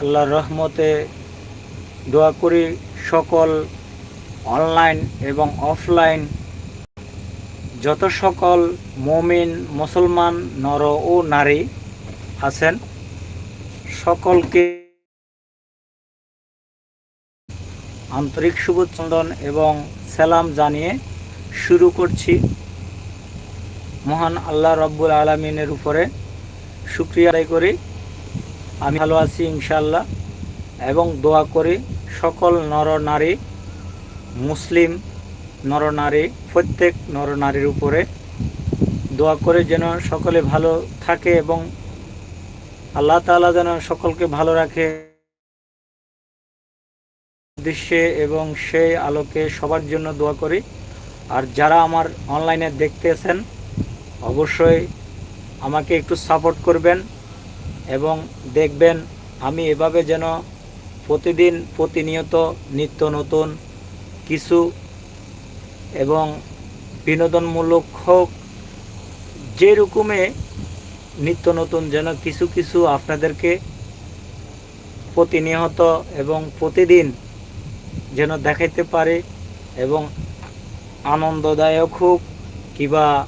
আল্লাহর রহমতে দোয়া করি সকল অনলাইন এবং অফলাইন যত সকল মমিন, মুসলমান, নর ও নারী আছেন, সকলকে আন্তরিক শুভচন্দন এবং সালাম জানিয়ে শুরু করছি। মহান আল্লাহ রব্বুল আলমিনের উপরে শুক্রিয়া আদায় করি। আমি ভালো আছি ইনশাল্লাহ এবং দোয়া করি সকল নর নারী, মুসলিম নরনারী প্রত্যেক নরনারীর উপরে দোয়া করে যেন সকলে ভালো থাকে এবং আল্লাহ তাআলা যেন সকলকে ভালো রাখে। উদ্দেশ্যে এবং সেই আলোকে সবার জন্য দোয়া করি। আর যারা আমার অনলাইনে দেখতেছেন, অবশ্যই আমাকে একটু সাপোর্ট করবেন। এবং দেখবেন আমি এভাবে যেন প্রতিদিন প্রতিনিয়ত নিত্য নতুন কিছু এবং বিনোদনমূলক হোক যে রকমে নিত্য নতুন যেন কিছু কিছু আপনাদেরকে প্রতিনিয়ত এবং প্রতিদিন যেন দেখাইতে পারে এবং আনন্দদায়ক হোক, কিবা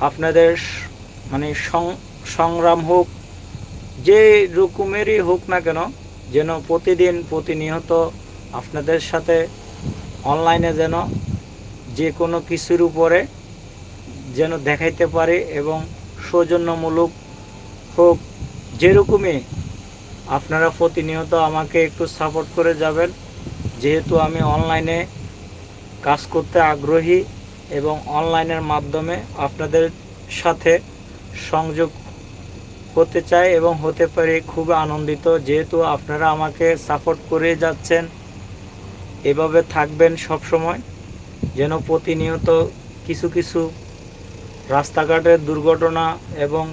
আপনাদের মানে সং- সংগ্রাম হোক, যে রকমেরই হোক না কেন, যেন প্রতিদিন প্রতিনিয়ত আপনাদের সাথে অনলাইনে যেন যে কোনো কিছুর উপরে যেন দেখাইতে পারে এবং সৌজন্যমূলক হোক, যেরকমই আপনারা প্রতিনিয়ত আমাকে একটু সাপোর্ট করে যাবেন। যেহেতু আমি অনলাইনে কাজ করতে আগ্রহী এবং অনলাইনের মাধ্যমে আপনাদের সাথে সংযোগ হতে চাই এবং হতে পারে খুব আনন্দিত, যেহেতু আপনারা আমাকে সাপোর্ট করে যাচ্ছেন, এভাবে থাকবেন সব সময় যেন প্রতিনিয়ত কিছু কিছু রাস্তাঘাটের দুর্ঘটনা এবং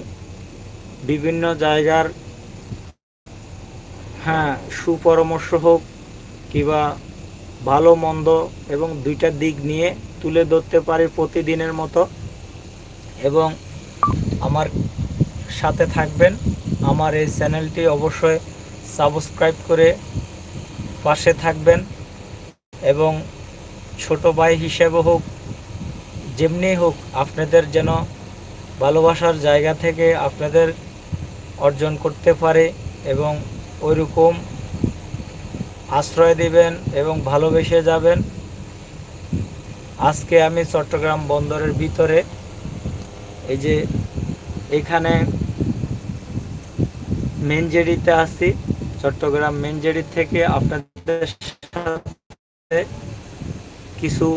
বিভিন্ন জায়গার হ্যাঁ সুপরামর্শ হোক কিংবা ভালো, মন্দ এবং দুইটা দিক নিয়ে তুলে ধরতে পারি প্রতিদিনের মতো। এবং আমার সাথে থাকবেন। আমার এই চ্যানেলটি অবশ্যই সাবস্ক্রাইব করে পাশে থাকবেন এবং ছোট ভাই হিসেবে হোক, যেমনি হোক, আপনাদের যেন ভালোবাসার জায়গা থেকে আপনাদের অর্জন করতে পারে এবং ওইরকম আশ্রয় দিবেন এবং ভালোবেসে যাবেন। আজকে আমি চট্টগ্রাম বন্দরের ভিতরে এই যে এখানে মেনজেরিতে আছি। চট্টগ্রাম মেনজেরি থেকে আপনাদের সাথে কিছু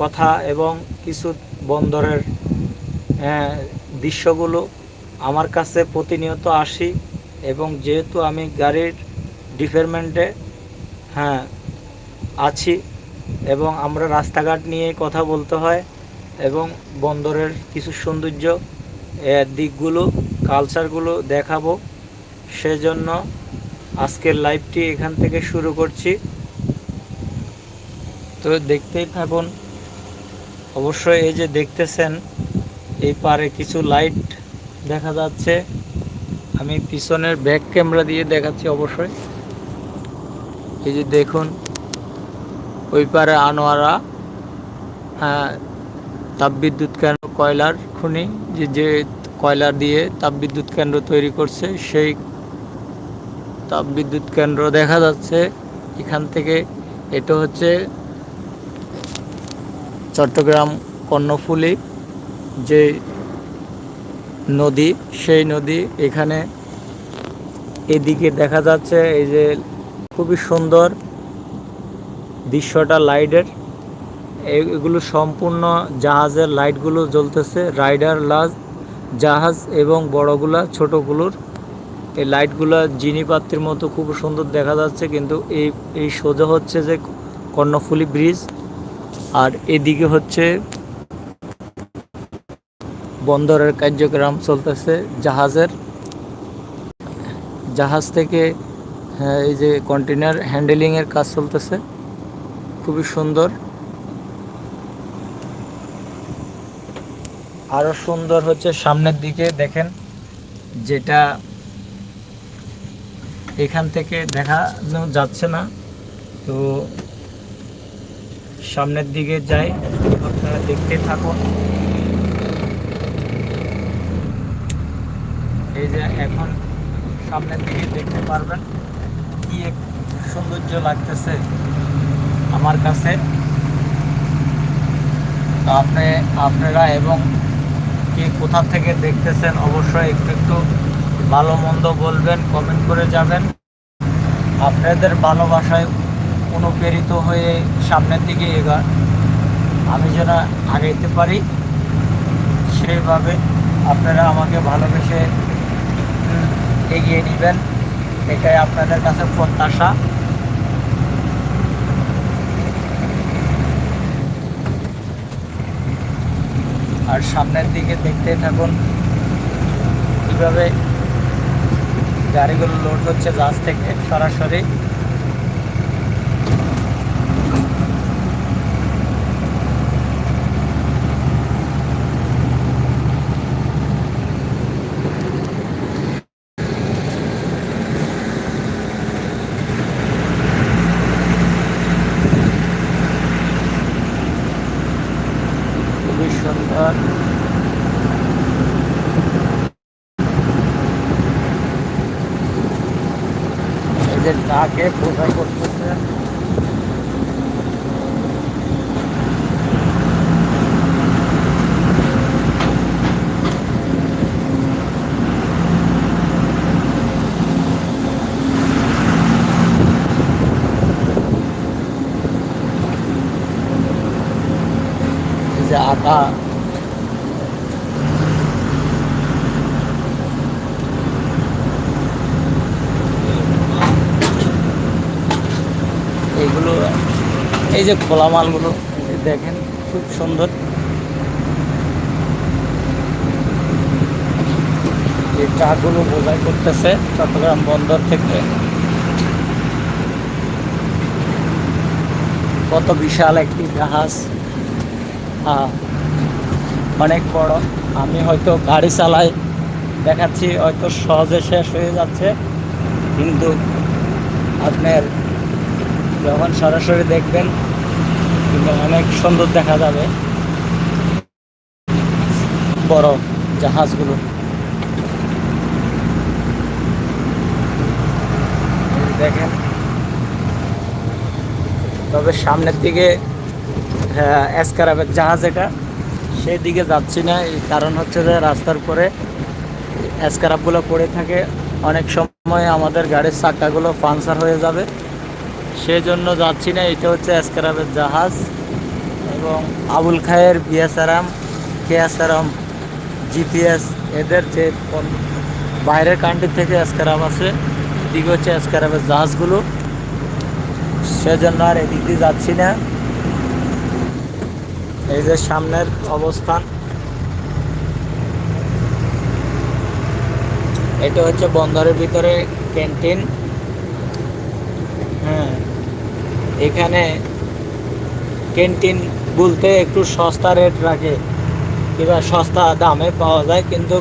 কথা এবং কিছু বন্দরের দৃশ্যগুলো আমার কাছে প্রতিনিয়ত আসি এবং যেহেতু আমি গাড়ির ডিপার্টমেন্টে হ্যাঁ আছি এবং আমরা রাস্তাঘাট নিয়ে কথা বলতে হয় এবং বন্দরের কিছু সৌন্দর্য দিকগুলো কালচারগুলো দেখাবো। সেজন্য আজকের লাইভটি এখান থেকে শুরু করছি। তো দেখতেই থাকুন, অবশ্যই এই যে দেখতেছেন, এই পারে কিছু লাইট দেখা যাচ্ছে। আমি পিছনের ব্যাক ক্যামেরা দিয়ে দেখাচ্ছি অবশ্যই। এই যে দেখুন, ওই পারে আনোয়ারা হ্যাঁ তাপবিদ্যুৎ কেন্দ্র, কয়লার খুনি, যে যে কয়লা দিয়ে তাপবিদ্যুৎ কেন্দ্র তৈরি করছে, সেই তাপবিদ্যুৎ কেন্দ্র দেখা যাচ্ছে। এখান থেকে এটা হচ্ছে চট্টগ্রাম কর্ণফুলি, যে নদী, সেই নদী এখানে এদিকে দেখা যাচ্ছে এই যে খুবই সুন্দর দৃশ্যটা লাইটের। এগুলো সম্পূর্ণ জাহাজের লাইটগুলো জ্বলতেছে, রাইডার লাজ, জাহাজ এবং বড়গুলা, ছোটগুলোর। এই লাইটগুলো জিনিপাত্রের মতো খুব সুন্দর দেখা যাচ্ছে কিন্তু এই এই সোজা হচ্ছে যে কর্ণফুলী ব্রিজ আর এদিকে হচ্ছে বন্দরের কার্যক্রম চলতেছে জাহাজের। জাহাজ থেকে হ্যাঁ, এই যে কন্টেনার হ্যান্ডেলিংয়ের কাজ চলতেছে খুবই সুন্দর। আরও সুন্দর হচ্ছে সামনের দিকে দেখেন যেটা এখান থেকে দেখানো যাচ্ছে না। তো সামনের দিকে যাই, আপনারা দেখতে থাকুন। এই যে এখন সামনের দিকে দেখতে পারবেন কি এক সৌন্দর্য লাগতেছে আমার কাছে। আপনি আপনারা এবং কে কোথা থেকে দেখতেছেন অবশ্যই একটু একটু ভালো মন্দ বলবেন কমেন্ট করে যাবেন। আপনাদের ভালোবাসায় অনুপ্রেরিত হয়ে সামনের দিকে এগা আমি যেন আগাইতে পারি, সেইভাবে আপনারা আমাকে ভালোবেসে এগিয়ে নেবেন। এটাই আপনাদের কাছে প্রত্যাশা। আর সামনের দিকে দেখতে থাকুন, কীভাবে গাড়িগুলো লোড হচ্ছে জাহাজ থেকে সরাসরি খুবই সুন্দর এই যে ডাকে বোঝা করতেছে এই যে আটা এগুলো এই যে খোলা মালগুলো দেখেন, খুব সুন্দর। এই ট্রাকগুলো বোঝাই করতেছে চট্টগ্রাম বন্দর থেকে। কত বিশাল একটি জাহাজ। অনেক বড়। আমি হয়তো গাড়ি চালাই, দেখাচ্ছি, হয়তো সহজে শেষ হয়ে যাচ্ছে। কিন্তু আপনার যখন সরাসরি দেখবেন অনেক সুন্দর দেখা যাবে। বড় জাহাজগুলো। দেখেন। তবে সামনের দিকে এসকারাবের জাহাজ এটা। সেই দিকে যাচ্ছি না কারণ হচ্ছে যে রাস্তার পরে এসকারাবগুলো পড়ে থাকে। অনেক সময় আমাদের গাড়ির চাকাগুলো পাংচার হয়ে যাবে। সেই জন্য যাচ্ছি না, এটা হচ্ছে এসকারাবের জাহাজ এবং আবুল খায়ের বিএসআরাম কেএসআরাম জিপিএস, এদের যে বাইরের কান্ট্রি থেকে এসকারাব আছে এদিকে হচ্ছে এসকারাবের জাহাজগুলো। সেজন্য আর এদিক দিয়ে যাচ্ছি না। এই যে সামনের অবস্থান। এটা হচ্ছে বন্দরের ভিতরে ক্যান্টিন হ্যাঁ এখানে ক্যান্টিন বলতে একটু সস্তা রেট রাখে, কিংবা সস্তা দামে পাওয়া যায়, কিন্তু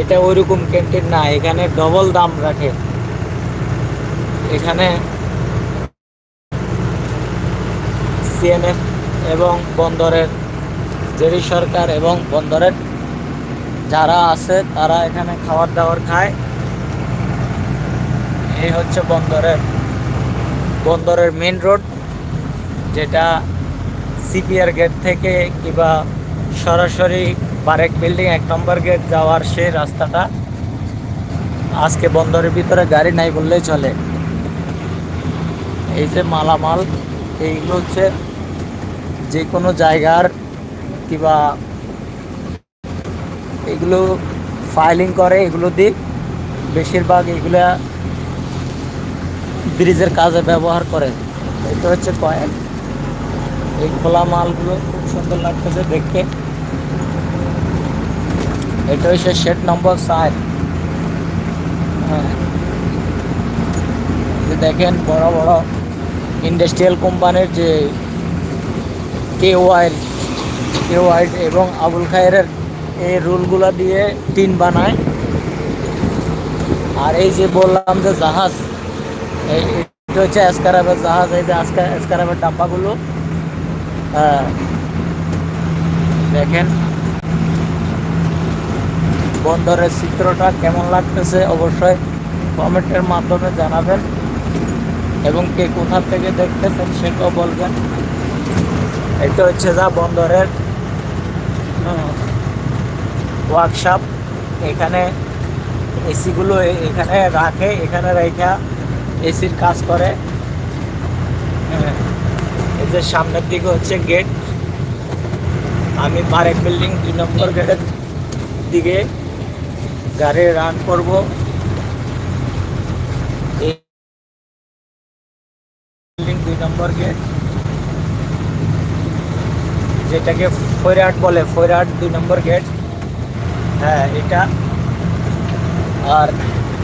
এটা ওইরকম ক্যান্টিন না, এখানে ডবল দাম রাখে। এখানে সিএনএফ এবং বন্দরের, জেরি সরকার এবং বন্দরের যারা আছে, তারা এখানে খাবার দাবার খায়। এই হচ্ছে বন্দরের বন্দরের মেন রোড যেটা সিপিআর গেট থেকে কিংবা সরাসরি বারেক বিল্ডিং এক নম্বর গেট যাওয়ার সেই রাস্তাটা আজকে বন্দরের ভিতরে গাড়ি নাই বললেই চলে। এই যে মালামাল, এইগুলো হচ্ছে যে কোনো জায়গার কিংবা এগুলো ফাইলিং করে, এগুলো দিয়ে বেশিরভাগ এগুলা ব্রিজের কাজে ব্যবহার করে এটা হচ্ছে কয়েন। এই খোলা মালগুলো খুব সুন্দর লাগতেছে দেখতে। এটা হচ্ছে শেড নম্বর সাত হ্যাঁ। দেখেন বড় বড় ইন্ডাস্ট্রিয়াল কোম্পানির যে কে ওয়াই কে ওয়াই এবং আবুল খায়ের এই রুলগুলো দিয়ে টিন বানায়। আর এই যে বললাম যে জাহাজ এটা হচ্ছে এসকারাবের জাহাজ, এই যে আজকা এসকারাবের ডাব্বাগুলো। হ্যাঁ। দেখেন। বন্দরের চিত্রটা কেমন লাগতেছে অবশ্যই কমেন্টের মাধ্যমে জানাবেন এবং কে কোথা থেকে দেখতেছেন সেটাও বলবেন। এটা হচ্ছে যা বন্দরের ওয়ার্কশপ এখানে এসিগুলো এখানে রাখে, এখানে রেখা এসির কাজ করে। হ্যাঁ, এই যে সামনের দিকে হচ্ছে গেট আমি বারেক বিল্ডিং দুই নম্বর গেটের দিকে গাড়ি রান করব। বিল্ডিং দুই নম্বর গেট যেটাকে ফৈরাট বলে ফৈরাট দুই নম্বর গেট হ্যাঁ এটা। আর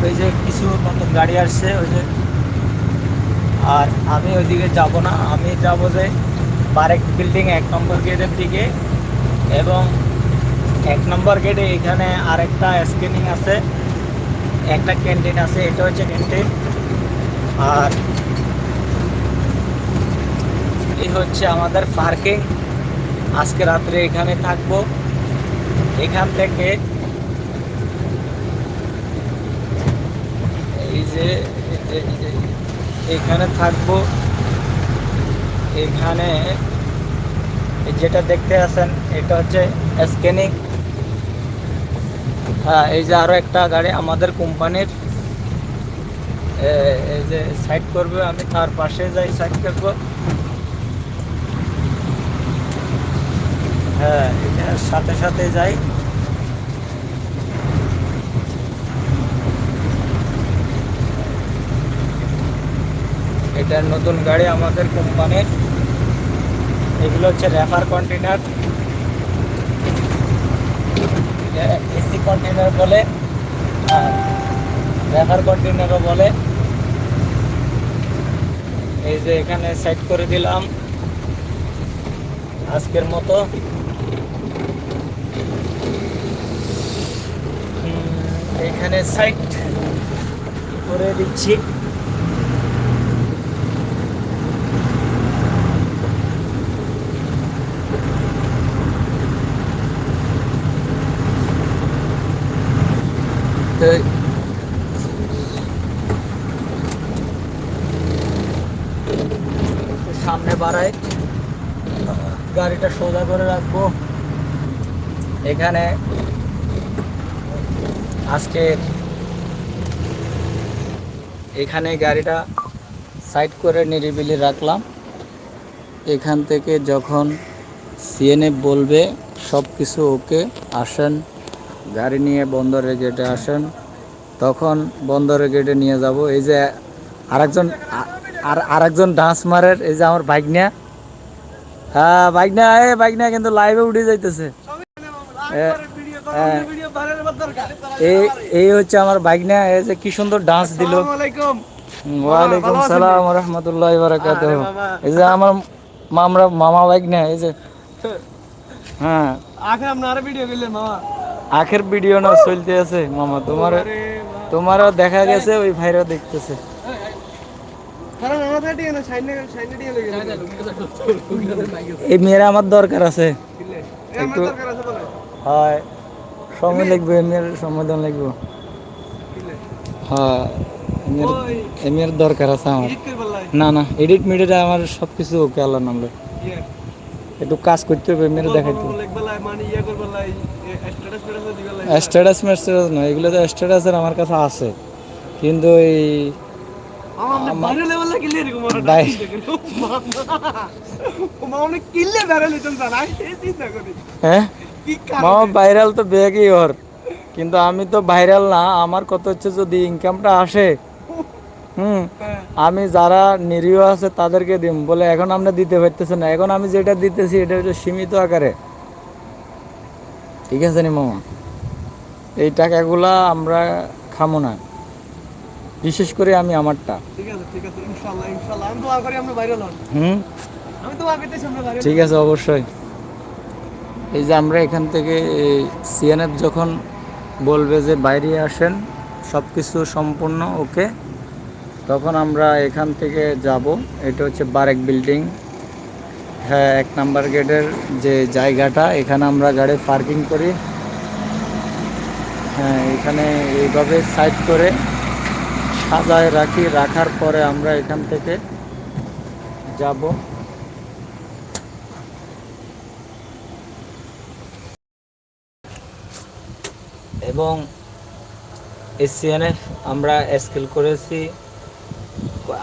ওই যে কিছু নতুন গাড়ি আসছে ওই যে আর আমি ওইদিকে যাব না। আমি যাব যে বারেক বিল্ডিং এক নম্বর গেটের দিকে এবং এক নম্বর গেটে এখানে আরেকটা স্ক্যানিং আছে, একটা ক্যান্টিন আছে, এটা হচ্ছে ক্যান্টিন আর এই হচ্ছে আমাদের পার্কিং আজকে রাত্রে এখানে থাকব। এখান থেকে এই যে। এখানে থাকব। এখানে যেটা দেখতে আছেন, এটা হচ্ছে স্ক্যানিং হ্যাঁ এই যে আরও একটা গাড়ি আমাদের কোম্পানির। এই যে সাইড করবে আমি, তার পাশে যাই সাইড করব। হ্যাঁ এটার সাথে সাথে যাই। এটা নতুন গাড়ি আমাদের কোম্পানির। এগুলো হচ্ছে রেফার কন্টেনার এসি কন্টেনার বলে রেফার কন্টেনারও বলে। এই যে এখানে সেট করে দিলাম। আজকের মতো। এখানে সাইড করে দিচ্ছি তো একটু সামনে বাড়াই গাড়িটা সোজা করে রাখব এখানে আজকে এখানে গাড়িটা সাইড করে নিরিবিলি রাখলাম। এখান থেকে যখন সিএনএফ বলবে সব কিছু ওকে, আসেন। গাড়ি নিয়ে বন্দরের গেটে আসেন। তখন বন্দরের গেটে নিয়ে যাব। এই যে আরেকজন, আর আরেকজন ডান্স মারের, এই যে আমার বাইক নিয়ে হ্যাঁ বাইক না এ বাইক না কিন্তু লাইভে উঠে যাইতেছে। এই এই হচ্ছে আমার বাইক না এই যে কি সুন্দর ডান্স দিল। ওয়ালাইকুম সালাম রহমতুল্লাহ বারাকাত এই যে আমার মামরা মামা বাইক না এই যে। হ্যাঁ। আগে আপনারা ভিডিও করলেন মামা। আখের ভিডিও না চলতে আছে মামা। তোমার তোমারও দেখা গেছে ওই ভাইরাও দেখতেছে। এই মেয়েরা আমার দরকার আছে। একটু- হয় সময় লাগবে এমনির সময় দেওয়া লাগবে হ্যাঁ এমনির ওই এমনির দরকার আছে আমার না না এডিট মিডিট আমার সব কিছু ওকে আল্লাহ নামলে ইয়ে একটু কাজ করতে হবে এমনি দেখাইতে মানে ইয়ে স্ট্যাটাস স্ট্যাটাস নয় এগুলো তো স্ট্যাটাসের আমার কাছে আছে কিন্তু এই হ্যাঁ মামা ভাইরাল তো বেগই ওর। কিন্তু আমি তো ভাইরাল না আমার কত হচ্ছে যদি ইনকামটা আসে হুম আমি যারা নিরীহ আছে তাদেরকে দিম। বলে এখন আমরা দিতে পারতেছি না। এখন আমি যেটা দিতেছি এটা হচ্ছে সীমিত আকারে। ঠিক আছে নি মামা? এই টাকাগুলা আমরা খামো না। বিশেষ করে আমি আমারটা। ঠিক আছে ঠিক আছে। ইনশাআল্লাহ ইনশাআল্লাহ আমি দোয়া করি বাইরে হন। হুম? আমি দোয়া করতেছি আপনি বাইরে ঠিক আছে অবশ্যই। এই যে আমরা এখান থেকে সিএনএফ যখন বলবে যে বাইরে আসেন সব কিছু সম্পূর্ণ ওকে, তখন আমরা এখান থেকে যাব। এটা হচ্ছে বারেক বিল্ডিং। হ্যাঁ এক নাম্বার গেটের যে জায়গাটা, এখানে আমরা গাড়ি পার্কিং করি। হ্যাঁ এখানে এইভাবে সাইড করে সাজায় রাখি, রাখার পরে আমরা এখান থেকে যাব। এবং এসিএনএফ আমরা স্কেল করেছি।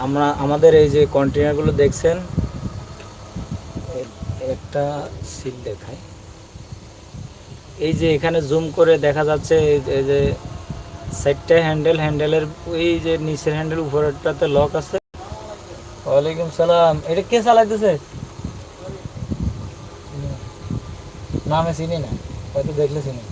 আমরা, আমাদের এই যে কন্টেনারগুলো দেখছেন একটা সিল দেখায় এই যে এখানে জুম করে দেখা যাচ্ছে, এই- এই যে সাইডটা হ্যান্ডেল হ্যান্ডেলের এই যে নিচের হ্যান্ডেল উপরেরটাতে লক আছে। ওয়ালাইকুম সালাম। এটা কে চালাইতেছে? নামে চিনি না, হয়তো দেখলে চিনি।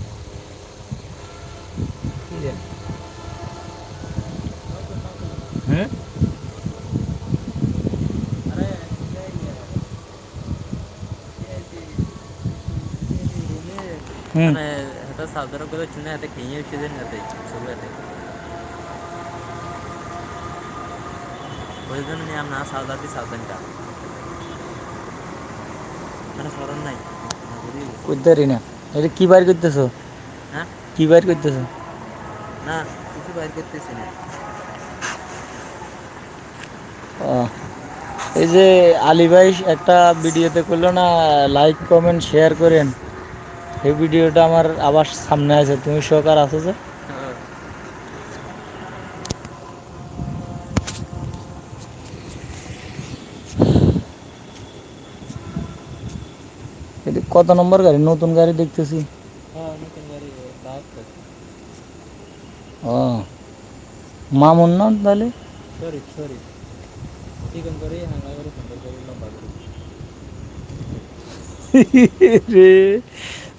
মানে এটা সাধারণ করে চুনে হাতে খেয়ে উঠে হাতে সবু হাতে। ওই জন্য নিয়ে আমরা সাউদাতি সাউদানটা মানে স্মরণ নাই। না। এটা কি করতেছো? হ্যাঁ? কি বাইর করতেছো? না কিছু বাইর করতেছি না। এই যে আলী ভাই একটা ভিডিওতে করল না লাইক কমেন্ট শেয়ার করেন। এই ভিডিওটা আমার আবার সামনে আছে। তুমি সহকার আছো যে? কত নম্বর গাড়ি? নতুন গাড়ি দেখতেছি। হ্যাঁ ও। মামুন না তাহলে? রে।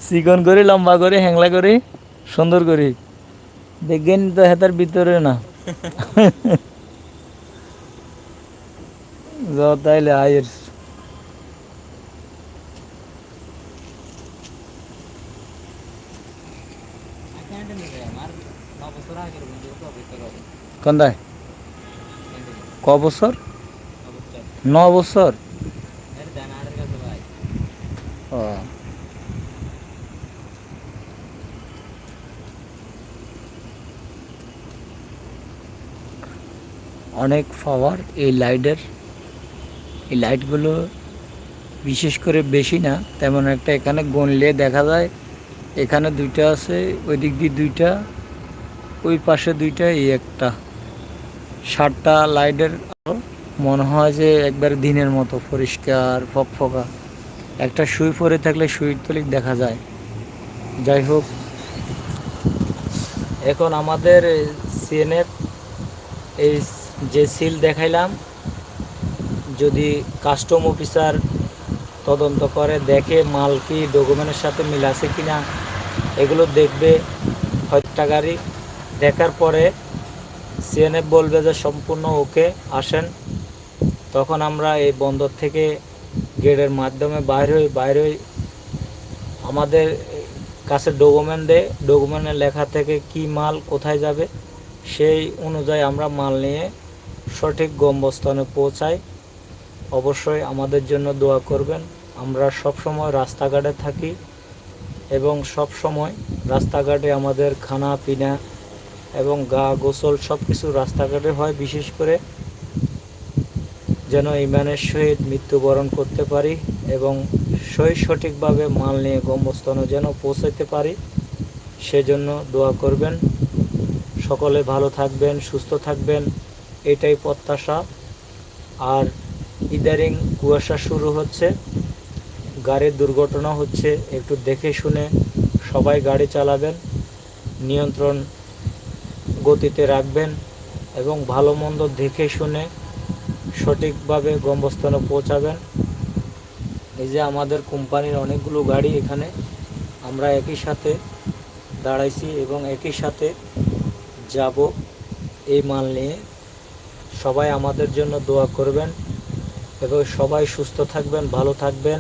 চিকন করে লম্বা করে হ্যাংলা করে সুন্দর করে দেখবেন তো হেতার ভিতরে না। তাইলে আয়ের ক্যান্টিনে ক বছর ন বছর এর জানার কাছে ভাই ও অনেক পাওয়ার এই লাইটের এই লাইটগুলো বিশেষ করে বেশি না, তেমন একটা এখানে গনলে দেখা যায়, এখানে দুইটা আছে ওই দিক দিয়ে দুইটা, ওই পাশে দুইটা, এই একটা। সাতটা লাইটের মনে হয় যে একবার দিনের মতো পরিষ্কার, ফকফকা। একটা সুই পরে থাকলে সুইর তলিক দেখা যায়। যাই হোক, এখন আমাদের সিএনএফ এই যে সিল দেখাইলাম, যদি কাস্টম অফিসার তদন্ত করে, দেখে মাল কি ডকুমেন্টের সাথে মিল আছে কি না এগুলো দেখবে হত্যা গাড়ি। দেখার পরে সিএনএফ বলবে যে সম্পূর্ণ ওকে, আসেন। তখন আমরা এই বন্দর থেকে গেটের মাধ্যমে বাইর হই বাইর হই। আমাদের কাছে ডকুমেন্ট দেয় ডকুমেন্টের লেখা থেকে কি মাল কোথায় যাবে। সেই অনুযায়ী আমরা মাল নিয়ে সঠিক গম্যস্থানে পৌঁছায়। অবশ্যই আমাদের জন্য দোয়া করবেন। আমরা সব সময় রাস্তাঘাটে থাকি এবং সব সময় রাস্তাঘাটে আমাদের খানা, পিনা এবং গা গোসল সব কিছু রাস্তাঘাটে হয়। বিশেষ করে যেন ইমানের সহিত মৃত্যুবরণ করতে পারি এবং সই সঠিকভাবে মাল নিয়ে গম্যস্থানে যেন পৌঁছাতে পারি, সেজন্য দোয়া করবেন। সকলে ভালো থাকবেন, সুস্থ থাকবেন। এটাই প্রত্যাশা। আর ইদারিং কুয়াশা শুরু হচ্ছে। গাড়ির দুর্ঘটনা হচ্ছে, একটু দেখে শুনে সবাই গাড়ি চালাবেন, নিয়ন্ত্রণ গতিতে রাখবেন এবং ভালো মন্দ দেখে শুনে সঠিকভাবে গম্যস্থানে পৌঁছাবেন। এই যে আমাদের কোম্পানির অনেকগুলো গাড়ি এখানে, আমরা একই সাথে দাঁড়াইছি এবং একই সাথে যাব এই মাল নিয়ে। সবাই আমাদের জন্য দোয়া করবেন এবং সবাই সুস্থ থাকবেন, ভালো থাকবেন।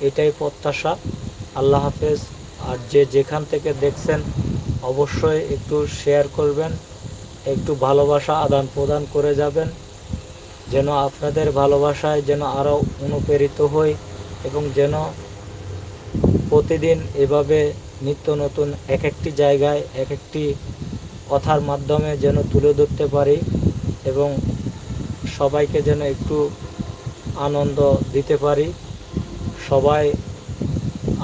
এটাই প্রত্যাশা। আল্লাহ হাফেজ। আর যে যেখান থেকে দেখছেন, অবশ্যই একটু শেয়ার করবেন, একটু ভালোবাসা আদান প্রদান করে যাবেন, যেন আপনাদের ভালোবাসায় যেন আরও অনুপ্রেরিত হই এবং যেন প্রতিদিন এভাবে নিত্য নতুন এক একটি জায়গায় এক একটি কথার মাধ্যমে যেন তুলে ধরতে পারি এবং সবাইকে যেন একটু আনন্দ দিতে পারি। সবাই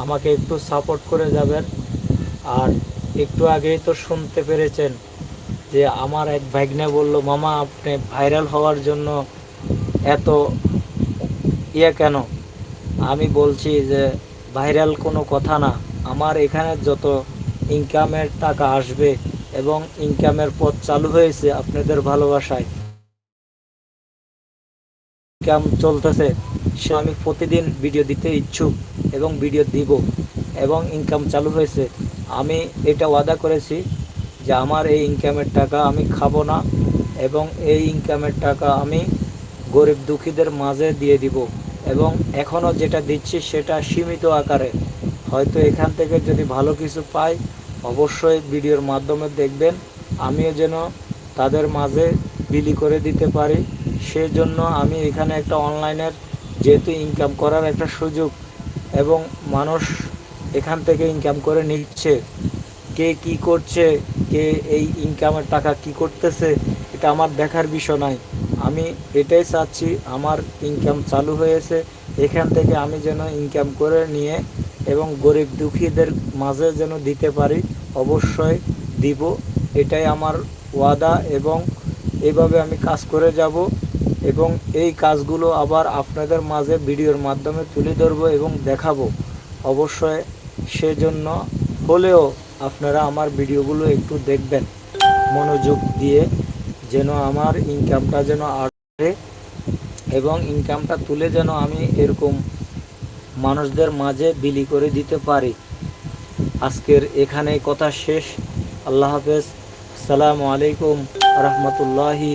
আমাকে একটু সাপোর্ট করে যাবেন। আর একটু আগেই তো শুনতে পেরেছেন যে আমার এক ভাগ্নে বলল, মামা, আপনি ভাইরাল হওয়ার জন্য এত ইয়ে কেন? আমি বলছি যে, ভাইরাল কোনো কথা না। আমার এখানে যত ইনকামের টাকা আসবে এবং ইনকামের পথ চালু হয়েছে আপনাদের ভালোবাসায় ইনকাম চলতেছে, সে আমি প্রতিদিন ভিডিও দিতে ইচ্ছুক এবং ভিডিও দিব এবং ইনকাম চালু হয়েছে। আমি এটা ওয়াদা করেছি যে আমার এই ইনকামের টাকা আমি খাব না এবং এই ইনকামের টাকা আমি গরিব দুঃখীদের মাঝে দিয়ে দিব এবং এখনও যেটা দিচ্ছি সেটা সীমিত আকারে। হয়তো এখান থেকে যদি ভালো কিছু পাই, অবশ্যই ভিডিওর মাধ্যমে দেখবেন, আমিও যেন তাদের মাঝে বিলি করে দিতে পারি। সেজন্য আমি এখানে একটা অনলাইনের যেহেতু ইনকাম করার একটা সুযোগ এবং মানুষ এখান থেকে ইনকাম করে নিচ্ছে, কে কি করছে, কে এই ইনকামের টাকা কি করতেছে, এটা আমার দেখার বিষয় নয়। আমি এটাই চাচ্ছি, আমার ইনকাম চালু হয়েছে, এখান থেকে আমি যেন ইনকাম করে নিয়ে এবং গরিব দুঃখীদের মাঝে যেন দিতে পারি, অবশ্যই দিব। এটাই আমার ওয়াদা এবং এভাবে আমি কাজ করে যাব। এবং এই কাজগুলো আবার আপনাদের মাঝে ভিডিওর মাধ্যমে তুলে ধরবো এবং দেখাবো। অবশ্যই সেজন্য হলেও আপনারা আমার ভিডিওগুলো একটু দেখবেন। মনোযোগ দিয়ে যেন আমার ইনকামটা যেন আসে এবং ইনকামটা তুলে যেন আমি এরকম মানুষদের মাঝে বিলি করে দিতে পারি। আজকের এখানে কথা শেষ। আল্লাহ হাফেজ। সালামু আলাইকুম। রহমতুল্লাহি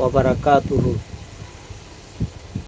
ওবরাকাতুহু